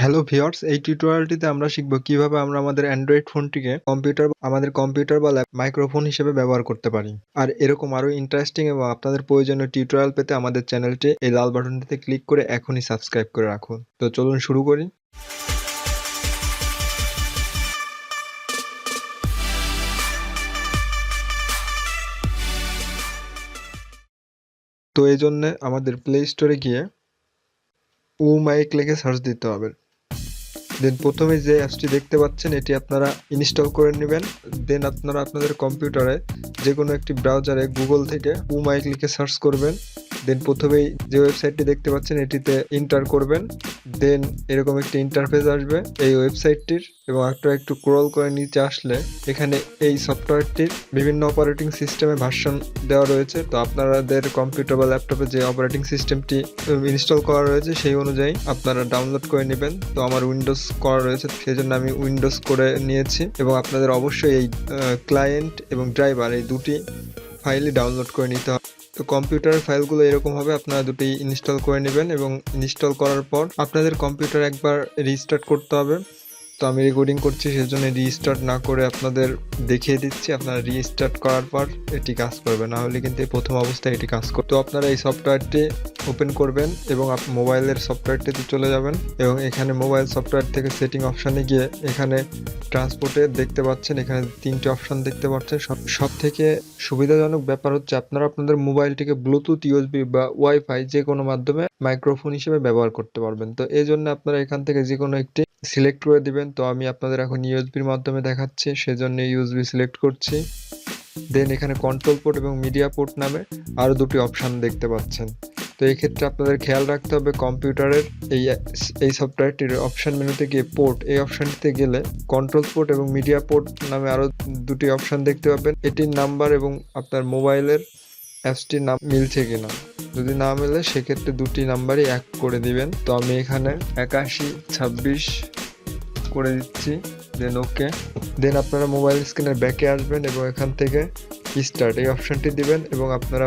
Hello viewers এই টিউটোরিয়ালটিতে আমরা শিখব কীভাবে আমরা আমাদের অ্যান্ড্রয়েড ফোনটিকে কম্পিউটার আমাদের কম্পিউটার বা মাইক্রোফোন হিসেবে ব্যবহার করতে পারি। আর এরকম আরও ইন্টারেস্টিং এবং আপনাদের প্রয়োজনীয় টিউটোরিয়াল পেতে আমাদের চ্যানেলটি এই লাল বাটনটিতে ক্লিক করে এখনই সাবস্ক্রাইব করে রাখুন। তো চলুন শুরু করি। তো এই জন্যে আমাদের প্লে স্টোরে গিয়ে ও মাইক লিখে সার্চ দিতে হবে। দেন প্রথমে যে অ্যাপসটি দেখতে পাচ্ছেন, এটি আপনারা ইনস্টল করে নেবেন। দেন আপনারা আপনাদের কম্পিউটারে যে কোনো একটি ব্রাউজারে গুগল থেকে উমাইক মাইক লিখে সার্চ করবেন। দেন প্রথমেই যে ওয়েবসাইটটি দেখতে পাচ্ছেন, এটিতে ইন্টার করবেন। দেন এরকম একটি ইন্টারফেস আসবে এই ওয়েবসাইটটির এবং একটা একটু ক্রল করে নিচে আসলে এখানে এই সফটওয়্যারটির বিভিন্ন অপারেটিং সিস্টেমে ভার্সন দেওয়া রয়েছে। তো আপনাদের কম্পিউটার বা ল্যাপটপে যে অপারেটিং সিস্টেমটি ইনস্টল করা রয়েছে, সেই অনুযায়ী আপনারা ডাউনলোড করে নেবেন। তো আমার উইন্ডোজ করা রয়েছে সেই জন্য আমি উইন্ডোজ করে নিয়েছি এবং আপনাদের অবশ্যই এই ক্লায়েন্ট এবং ড্রাইভার এই দুটি ফাইলই ডাউনলোড করে নিতে হবে। তো কম্পিউটার ফাইলগুলো এরকমভাবে আপনারা দুটি ইনস্টল করে নেবেন এবং ইনস্টল করার পর আপনাদের কম্পিউটার একবার রিস্টার্ট করতে হবে। তো আমি রেকর্ডিং করছি, সেজন্য রিস্টার্ট না করে আপনাদের দেখিয়ে দিচ্ছি। আপনারা রিস্টার্ট করার পর এটি কাজ করবে, না হলে কিন্তু প্রথম অবস্থায় এটি কাজ করবে। তো আপনারা এই সফটওয়্যারটি ওপেন করবেন এবং মোবাইলের সফটওয়্যারটিতে চলে যাবেন এবং এখানে মোবাইল সফটওয়্যার থেকে সেটিং অপশানে গিয়ে এখানে ট্রান্সপোর্টে দেখতে পাচ্ছেন, এখানে তিনটি অপশন দেখতে পাচ্ছেন। সব সব থেকে সুবিধাজনক ব্যাপার হচ্ছে আপনারা আপনাদের মোবাইলটিকে ব্লুটুথ ইউএসবি বা ওয়াইফাই যে কোনো মাধ্যমে মাইক্রোফোন হিসেবে ব্যবহার করতে পারবেন। তো এই জন্য আপনারা এখান থেকে যে কোনো একটি সিলেক্ট করে দিবেন। তো আমি আপনাদের এখন ইউএসবির মাধ্যমে দেখাচ্ছি সেজন্য ইউএসবি সিলেক্ট করছি। দেন এখানে কন্ট্রোল পোর্ট এবং মিডিয়া পোর্ট নামে আরও দুটি অপশান দেখতে পাচ্ছেন। তো এই ক্ষেত্রে আপনাদের খেয়াল রাখতে হবে কম্পিউটারের এই এই সফটওয়্যারটির অপশন মেনুতে গিয়ে পোর্ট এই অপশানটিতে গেলে কন্ট্রোল পোর্ট এবং মিডিয়া পোর্ট নামে আরও দুটি অপশান দেখতে পাবেন। এটির নাম্বার এবং আপনার মোবাইলের অ্যাপসটির নাম মিলছে কিনা। যদি না মেলে, সেক্ষেত্রে দুটি নাম্বারই এক করে দিবেন। তো আমি এখানে একাশি, ছাব্বিশ করে দিচ্ছি। দেন ওকে দেন আপনারা মোবাইল স্ক্রিনের ব্যাকে আসবেন এবং এখান থেকে স্টার্ট এই অপশানটি দিবেন এবং আপনারা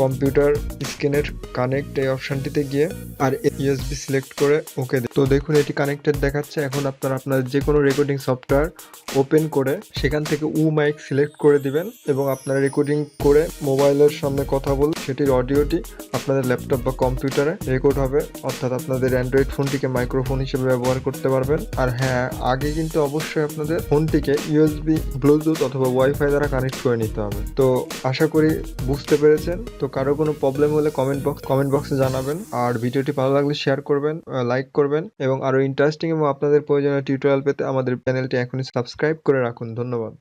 কম্পিউটার স্ক্রিনের কানেক্ট এই অপশনটিতে গিয়ে আর ইউএসবি সিলেক্ট করে ওকে তো দেখুন, এটি কানেক্টেড দেখাচ্ছে। এখন আপনারা আপনার যে কোনো রেকর্ডিং সফটওয়্যার ওপেন করে সেখান থেকে উ মাইক সিলেক্ট করে দিবেন এবং আপনার রেকর্ডিং করে মোবাইলের সামনে কথা বল সেটির অডিওটি আপনাদের ল্যাপটপ বা কম্পিউটারে রেকর্ড হবে। অর্থাৎ আপনাদের অ্যান্ড্রয়েড ফোনটিকে মাইক্রোফোন হিসেবে ব্যবহার করতে পারবেন। আর হ্যাঁ আগে কিন্তু অবশ্যই আপনাদের ফোনটিকে ইউএসবি ব্লুটুথ অথবা ওয়াইফাই দ্বারা কানেক্ট করে নিতে হবে। তো আশা করি বুঝতে পেরেছেন। তো কারও কোনো প্রবলেম হলে কমেন্ট বক্স কমেন্ট বক্সে জানাবেন। আর ভিডিওটি ভালো লাগলে শেয়ার করবেন লাইক করবেন এবং আরও ইন্টারেস্টিং এবং আপনাদের প্রয়োজনীয় টিউটোরিয়াল পেতে আমাদের চ্যানেলটি এখনই সাবস্ক্রাইব করে রাখুন। ধন্যবাদ।